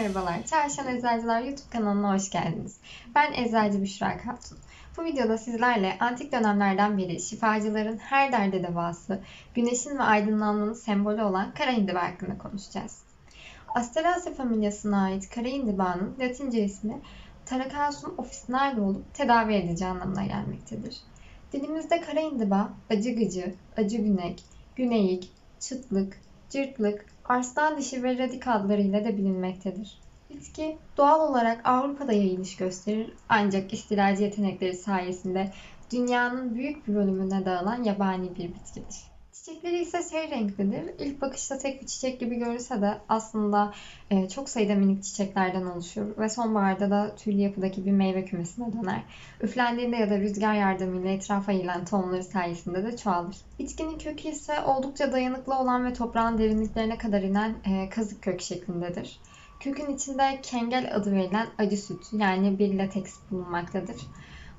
Merhabalar, Çarşan Eczacılar YouTube kanalına hoş geldiniz. Ben Eczacı Büşra Katun. Bu videoda sizlerle antik dönemlerden beri şifacıların her derde devası, güneşin ve aydınlanmanın sembolü olan kara hindiba hakkında konuşacağız. Asteracea familyasına ait kara hindibanın Latince ismi Taracasum officinale olup tedavi edici anlamına gelmektedir. Dilimizde kara hindiba, acı gıcı, acı günek, güneyik, çıtlık, cırtlık, arslan dişi ve radik adlarıyla da bilinmektedir. Bitki doğal olarak Avrupa'da yayılış gösterir ancak istilacı yetenekleri sayesinde dünyanın büyük bir bölümüne dağılan yabani bir bitkidir. Çiçekleri ise seri renklidir. İlk bakışta tek bir çiçek gibi görünse de aslında e, çok sayıda minik çiçeklerden oluşur ve sonbaharda da tüylü yapıdaki bir meyve kümesine döner. Üflendiğinde ya da rüzgar yardımıyla etrafa yayılan tohumları sayesinde de çoğalır. Bitkinin kökü ise oldukça dayanıklı olan ve toprağın derinliklerine kadar inen e, kazık kök şeklindedir. Kökün içinde kengel adı verilen acı süt yani bir lateks bulunmaktadır.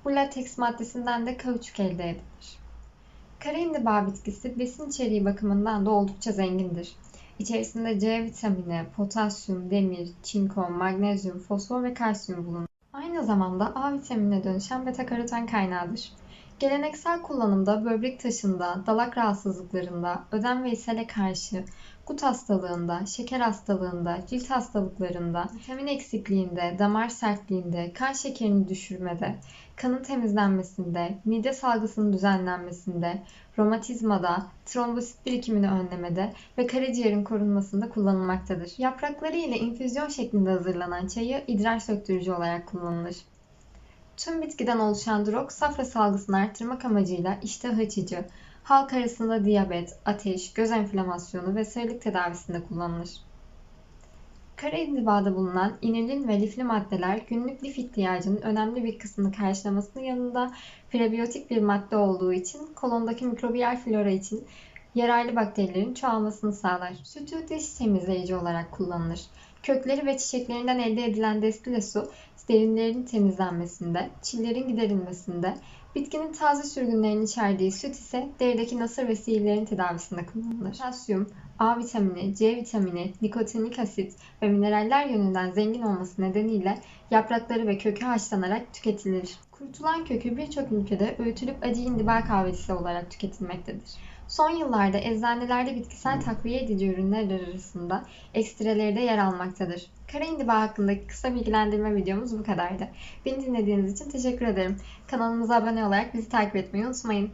Bu lateks maddesinden de kauçuk elde edilir. Kara hindiba bitkisi besin içeriği bakımından da oldukça zengindir. İçerisinde C vitamini, potasyum, demir, çinko, magnezyum, fosfor ve kalsiyum bulunur. Aynı zamanda A vitaminine dönüşen beta karoten kaynağıdır. Geleneksel kullanımda böbrek taşında, dalak rahatsızlıklarında, ödem ve ishale karşı, gut hastalığında, şeker hastalığında, cilt hastalıklarında, vitamin eksikliğinde, damar sertliğinde, kan şekerini düşürmede, kanın temizlenmesinde, mide salgısının düzenlenmesinde, romatizmada, trombosit birikimini önlemede ve karaciğerin korunmasında kullanılmaktadır. Yaprakları ile infüzyon şeklinde hazırlanan çayı idrar söktürücü olarak kullanılır. Tüm bitkiden oluşan drog safra salgısını arttırmak amacıyla iştah açıcı, halk arasında diyabet, ateş, göz enflamasyonu ve sarılık tedavisinde kullanılır. Kara indibada bulunan inulin ve lifli maddeler günlük lif ihtiyacının önemli bir kısmını karşılamasının yanında prebiyotik bir madde olduğu için kolondaki mikrobiyal flora için yararlı bakterilerin çoğalmasını sağlar. Sütü diş temizleyici olarak kullanılır. Kökleri ve çiçeklerinden elde edilen destile su derinlerin temizlenmesinde, çillerin giderilmesinde, bitkinin taze sürgünlerin içerdiği süt ise derideki nasır ve sihirlerin tedavisinde kullanılır. Potasyum, A vitamini, C vitamini, nikotinik asit ve mineraller yönünden zengin olması nedeniyle yaprakları ve kökü haşlanarak tüketilir. Kurutulan kökü birçok ülkede öğütülüp acı indiba kahvesi olarak tüketilmektedir. Son yıllarda eczanelerde bitkisel takviye edici ürünler arasında ekstreleri de yer almaktadır. Kara indiba hakkındaki kısa bilgilendirme videomuz bu kadardı. Beni dinlediğiniz için teşekkür ederim. Kanalımıza abone olarak bizi takip etmeyi unutmayın.